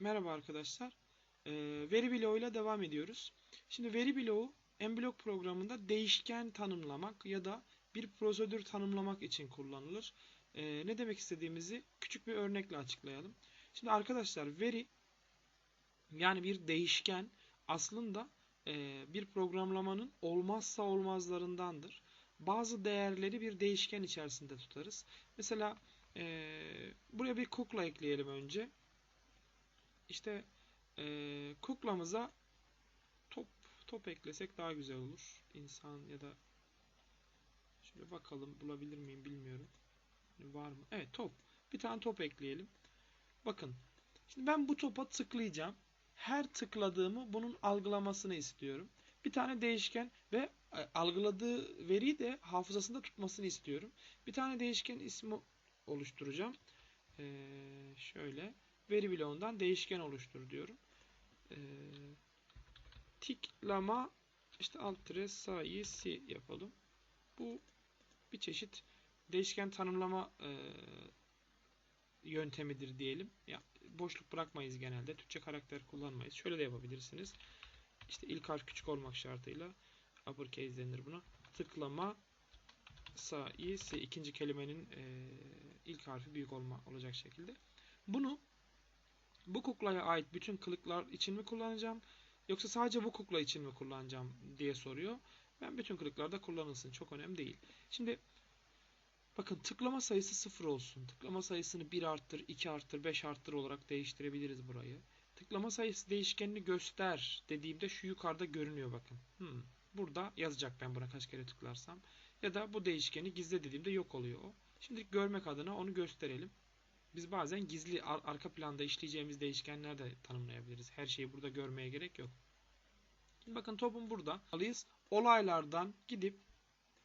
Merhaba arkadaşlar. Ee, veri bloğuyla devam ediyoruz. Şimdi veri bloğu mBlock programında değişken tanımlamak ya da bir prosedür tanımlamak için kullanılır. Ee, ne demek istediğimizi küçük bir örnekle açıklayalım. Şimdi arkadaşlar veri yani bir değişken aslında e, bir programlamanın olmazsa olmazlarındandır. Bazı değerleri bir değişken içerisinde tutarız. Mesela e, buraya bir kukla ekleyelim önce. İşte e, kuklamıza top top eklesek daha güzel olur. İnsan ya da şöyle bakalım bulabilir miyim bilmiyorum. Var mı? Evet top. Bir tane top ekleyelim. Bakın. Şimdi ben bu topa tıklayacağım. Her tıkladığımı bunun algılamasını istiyorum. Bir tane değişken ve e, algıladığı veriyi de hafızasında tutmasını istiyorum. Bir tane değişken ismi oluşturacağım. Ee, şöyle veri bloğundan değişken oluştur diyorum. Ee, tiklama işte alt tire sayısı yapalım. Bu bir çeşit değişken tanımlama e, yöntemidir diyelim. Ya, boşluk bırakmayız genelde. Türkçe karakter kullanmayız. Şöyle de yapabilirsiniz. İşte ilk harf küçük olmak şartıyla uppercase denir buna. Tıklama sayısı ikinci kelimenin e, ilk harfi büyük olma olacak şekilde. Bunu bu kuklaya ait bütün kılıklar için mi kullanacağım yoksa sadece bu kukla için mi kullanacağım diye soruyor. Ben bütün kılıklarda kullanılsın. Çok önemli değil. Şimdi bakın tıklama sayısı 0 olsun. Tıklama sayısını 1 arttır, 2 arttır, 5 arttır olarak değiştirebiliriz burayı. Tıklama sayısı değişkenini göster dediğimde şu yukarıda görünüyor bakın. Hmm. Burada yazacak ben buna kaç kere tıklarsam. Ya da bu değişkeni gizle dediğimde yok oluyor o. Şimdi görmek adına onu gösterelim. Biz bazen gizli ar arka planda işleyeceğimiz değişkenler de tanımlayabiliriz. Her şeyi burada görmeye gerek yok. Bakın topun burada. Alıyız. Olaylardan gidip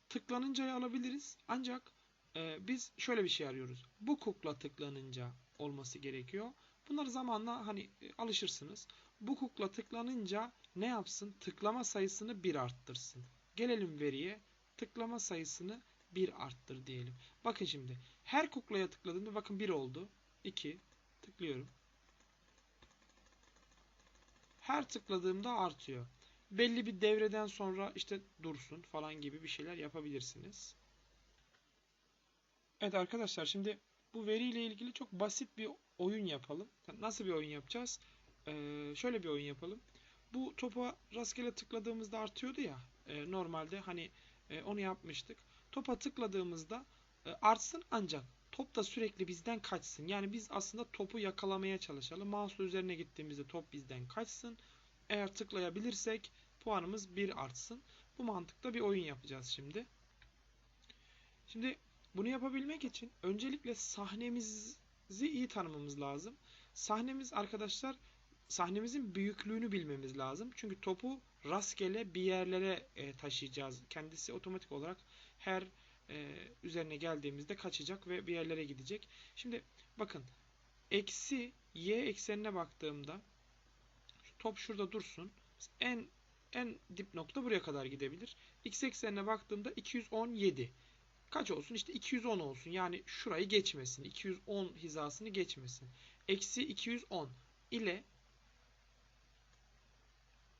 tıklanıncayı alabiliriz. Ancak e, biz şöyle bir şey arıyoruz. Bu kukla tıklanınca olması gerekiyor. Bunları zamanla hani e, alışırsınız. Bu kukla tıklanınca ne yapsın? Tıklama sayısını bir arttırsın. Gelelim veriye. Tıklama sayısını bir arttır diyelim. Bakın şimdi her kuklaya tıkladığımda bakın 1 oldu. 2 tıklıyorum. Her tıkladığımda artıyor. Belli bir devreden sonra işte dursun falan gibi bir şeyler yapabilirsiniz. Evet arkadaşlar şimdi bu veriyle ilgili çok basit bir oyun yapalım. Nasıl bir oyun yapacağız? Ee, şöyle bir oyun yapalım. Bu topa rastgele tıkladığımızda artıyordu ya. E, normalde hani e, onu yapmıştık. Topa tıkladığımızda artsın ancak top da sürekli bizden kaçsın. Yani biz aslında topu yakalamaya çalışalım. Mouse üzerine gittiğimizde top bizden kaçsın. Eğer tıklayabilirsek puanımız 1 artsın. Bu mantıkta bir oyun yapacağız şimdi. Şimdi bunu yapabilmek için öncelikle sahnemizi iyi tanımamız lazım. Sahnemiz arkadaşlar sahnemizin büyüklüğünü bilmemiz lazım. Çünkü topu rastgele bir yerlere e, taşıyacağız. Kendisi otomatik olarak her e, üzerine geldiğimizde kaçacak ve bir yerlere gidecek. Şimdi bakın eksi y eksenine baktığımda top şurada dursun. En en dip nokta buraya kadar gidebilir. X eksenine baktığımda 217. Kaç olsun? İşte 210 olsun. Yani şurayı geçmesin. 210 hizasını geçmesin. Eksi 210 ile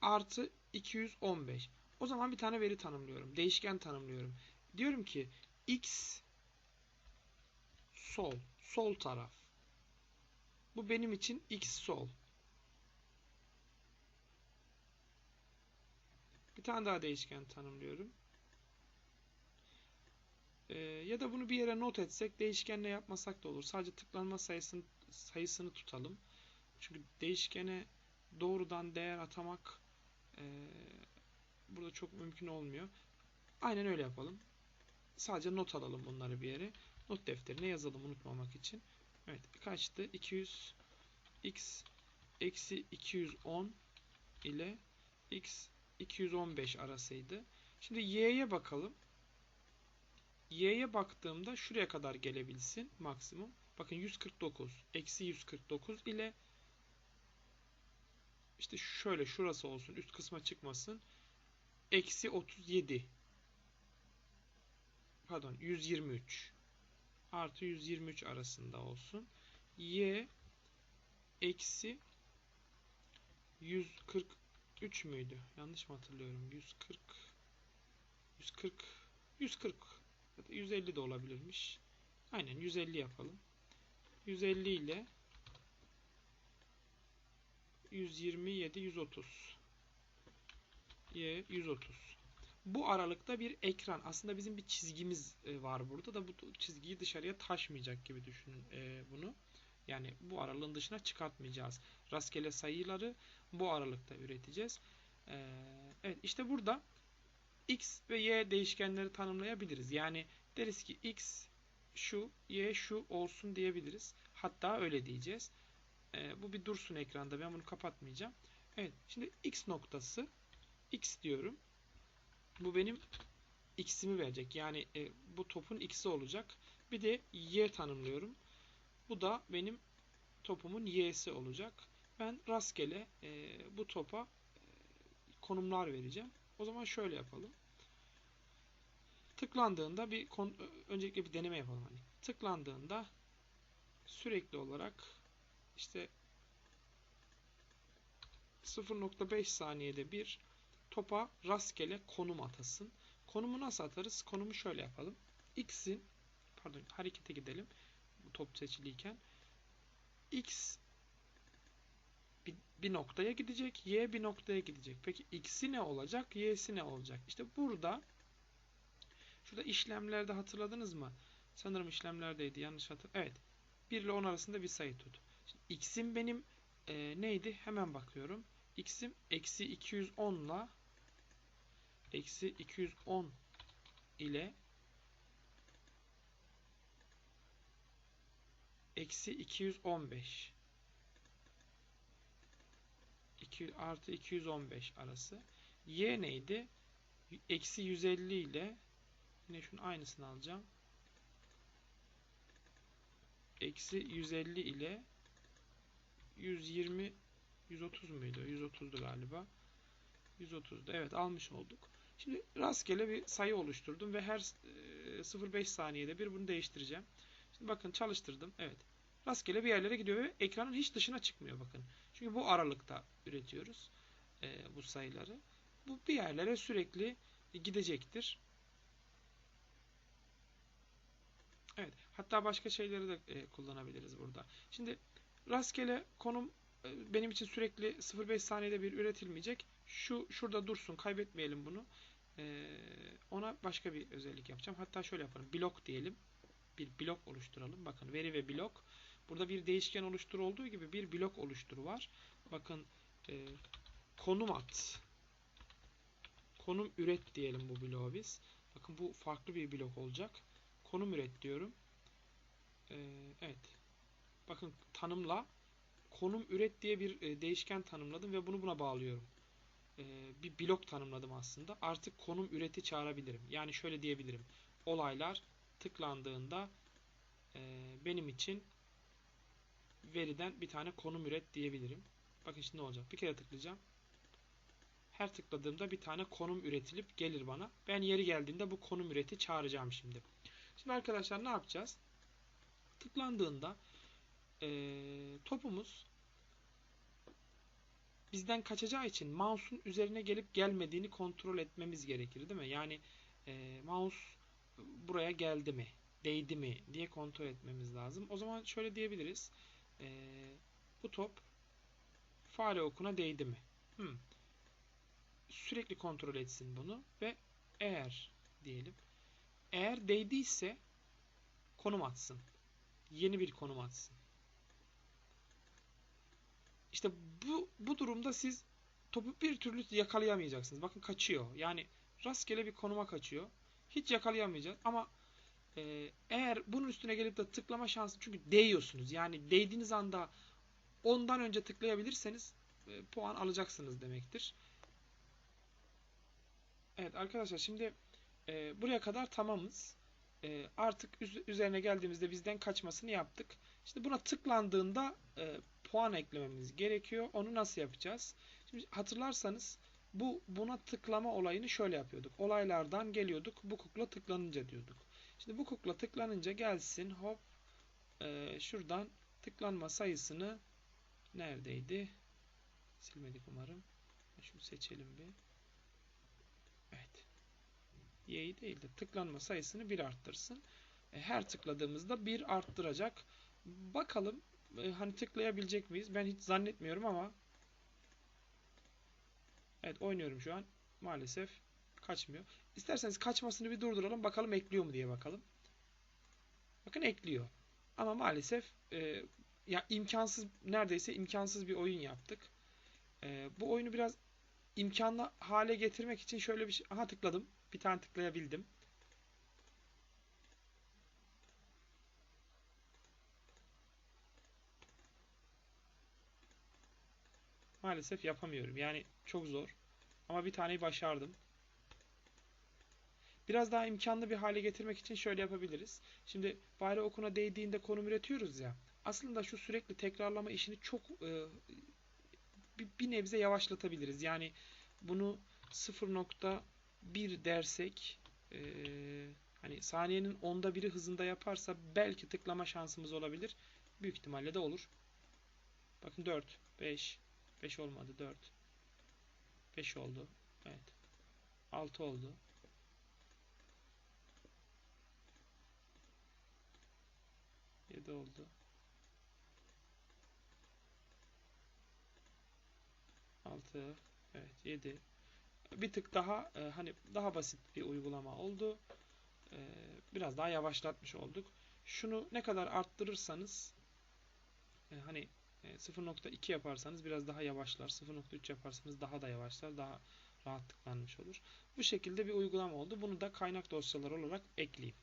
artı 215. O zaman bir tane veri tanımlıyorum. Değişken tanımlıyorum. Diyorum ki x sol, sol taraf. Bu benim için x sol. Bir tane daha değişken tanımlıyorum. Ee, ya da bunu bir yere not etsek değişkenle yapmasak da olur. Sadece tıklanma sayısını, sayısını tutalım. Çünkü değişkene doğrudan değer atamak e, burada çok mümkün olmuyor. Aynen öyle yapalım. Sadece not alalım bunları bir yere. Not defterine yazalım unutmamak için. Evet kaçtı? 200 x eksi 210 ile x 215 arasıydı. Şimdi y'ye bakalım. y'ye baktığımda şuraya kadar gelebilsin maksimum. Bakın 149 eksi 149 ile işte şöyle şurası olsun üst kısma çıkmasın. Eksi 37 pardon 123 artı 123 arasında olsun. Y eksi 143 müydü? Yanlış mı hatırlıyorum? 140 140 140 ya da 150 de olabilirmiş. Aynen 150 yapalım. 150 ile 127 130 y 130 bu aralıkta bir ekran. Aslında bizim bir çizgimiz e, var burada da bu çizgiyi dışarıya taşmayacak gibi düşünün e, bunu. Yani bu aralığın dışına çıkartmayacağız. Rastgele sayıları bu aralıkta üreteceğiz. E, evet işte burada x ve y değişkenleri tanımlayabiliriz. Yani deriz ki x şu, y şu olsun diyebiliriz. Hatta öyle diyeceğiz. bu bir dursun ekranda. Ben bunu kapatmayacağım. Evet. Şimdi x noktası x diyorum. Bu benim x'imi verecek. Yani e, bu topun x'i olacak. Bir de y tanımlıyorum. Bu da benim topumun y'si olacak. Ben rastgele e, bu topa e, konumlar vereceğim. O zaman şöyle yapalım. Tıklandığında bir öncelikle bir deneme yapalım. Hani tıklandığında sürekli olarak işte 0.5 saniyede bir topa rastgele konum atasın. Konumu nasıl atarız? Konumu şöyle yapalım. X'in pardon harekete gidelim. Top seçiliyken X bir, bir noktaya gidecek. Y bir noktaya gidecek. Peki X'i ne olacak? Y'si ne olacak? İşte burada şurada işlemlerde hatırladınız mı? Sanırım işlemlerdeydi. Yanlış hatır. Evet. 1 ile 10 arasında bir sayı tut. X'im benim e, neydi? Hemen bakıyorum. X'im eksi 210 ile eksi 210 ile eksi 215 2 artı 215 arası y neydi? Eksi 150 ile yine şunun aynısını alacağım. Eksi 150 ile 120 130 muydu? 130'du galiba. 130'da. Evet almış olduk. Şimdi rastgele bir sayı oluşturdum ve her 0.5 e, saniyede bir bunu değiştireceğim. Şimdi bakın çalıştırdım. Evet. Rastgele bir yerlere gidiyor ve ekranın hiç dışına çıkmıyor bakın. Çünkü bu aralıkta üretiyoruz e, bu sayıları. Bu bir yerlere sürekli gidecektir. Evet. Hatta başka şeyleri de e, kullanabiliriz burada. Şimdi rastgele konum e, benim için sürekli 0.5 saniyede bir üretilmeyecek. Şu şurada dursun. Kaybetmeyelim bunu. Ee, ona başka bir özellik yapacağım. Hatta şöyle yapalım. Blok diyelim. Bir blok oluşturalım. Bakın veri ve blok. Burada bir değişken oluştur olduğu gibi bir blok oluştur var. Bakın e, konum at. Konum üret diyelim bu bloğu biz. Bakın bu farklı bir blok olacak. Konum üret diyorum. Ee, evet. Bakın tanımla konum üret diye bir e, değişken tanımladım ve bunu buna bağlıyorum. E, bir blok tanımladım aslında. Artık konum üreti çağırabilirim. Yani şöyle diyebilirim. Olaylar tıklandığında e, benim için veriden bir tane konum üret diyebilirim. Bakın şimdi ne olacak. Bir kere tıklayacağım. Her tıkladığımda bir tane konum üretilip gelir bana. Ben yeri geldiğinde bu konum üreti çağıracağım şimdi. Şimdi arkadaşlar ne yapacağız? Tıklandığında e, topumuz bizden kaçacağı için mouse'un üzerine gelip gelmediğini kontrol etmemiz gerekir değil mi? Yani e, mouse buraya geldi mi, değdi mi diye kontrol etmemiz lazım. O zaman şöyle diyebiliriz. E, bu top fare okuna değdi mi? Hmm. Sürekli kontrol etsin bunu ve eğer diyelim eğer değdiyse konum atsın. Yeni bir konum atsın. İşte bu, bu durumda siz topu bir türlü yakalayamayacaksınız. Bakın kaçıyor. Yani rastgele bir konuma kaçıyor. Hiç yakalayamayacağız ama e, eğer bunun üstüne gelip de tıklama şansı çünkü değiyorsunuz. Yani değdiğiniz anda ondan önce tıklayabilirseniz e, puan alacaksınız demektir. Evet arkadaşlar şimdi e, buraya kadar tamamız. E, artık üzerine geldiğimizde bizden kaçmasını yaptık. Şimdi buna tıklandığında e, puan eklememiz gerekiyor. Onu nasıl yapacağız? Şimdi hatırlarsanız bu buna tıklama olayını şöyle yapıyorduk. Olaylardan geliyorduk. Bu kukla tıklanınca diyorduk. Şimdi bu kukla tıklanınca gelsin hop e, şuradan tıklanma sayısını neredeydi? Silmedik umarım. Şunu seçelim bir. Evet. Y'yi değil de tıklanma sayısını bir arttırsın. E, Her tıkladığımızda bir arttıracak. Bakalım e, hani tıklayabilecek miyiz? Ben hiç zannetmiyorum ama Evet oynuyorum şu an. Maalesef kaçmıyor. İsterseniz kaçmasını bir durduralım. Bakalım ekliyor mu diye bakalım. Bakın ekliyor. Ama maalesef e, ya imkansız neredeyse imkansız bir oyun yaptık. E, bu oyunu biraz imkanlı hale getirmek için şöyle bir şey. Aha tıkladım. Bir tane tıklayabildim. Maalesef yapamıyorum. Yani çok zor. Ama bir taneyi başardım. Biraz daha imkanlı bir hale getirmek için şöyle yapabiliriz. Şimdi fare okuna değdiğinde konum üretiyoruz ya. Aslında şu sürekli tekrarlama işini çok e, bir, bir nebze yavaşlatabiliriz. Yani bunu 0.1 dersek e, hani saniyenin onda biri hızında yaparsa belki tıklama şansımız olabilir. Büyük ihtimalle de olur. Bakın 4, 5, 5 olmadı 4, 5 oldu. Evet. 6 oldu. Yedi oldu. Altı. Evet yedi. Bir tık daha e, hani daha basit bir uygulama oldu. E, biraz daha yavaşlatmış olduk. Şunu ne kadar arttırırsanız e, hani 0.2 yaparsanız biraz daha yavaşlar. 0.3 yaparsanız daha da yavaşlar. Daha rahat tıklanmış olur. Bu şekilde bir uygulama oldu. Bunu da kaynak dosyaları olarak ekleyeyim.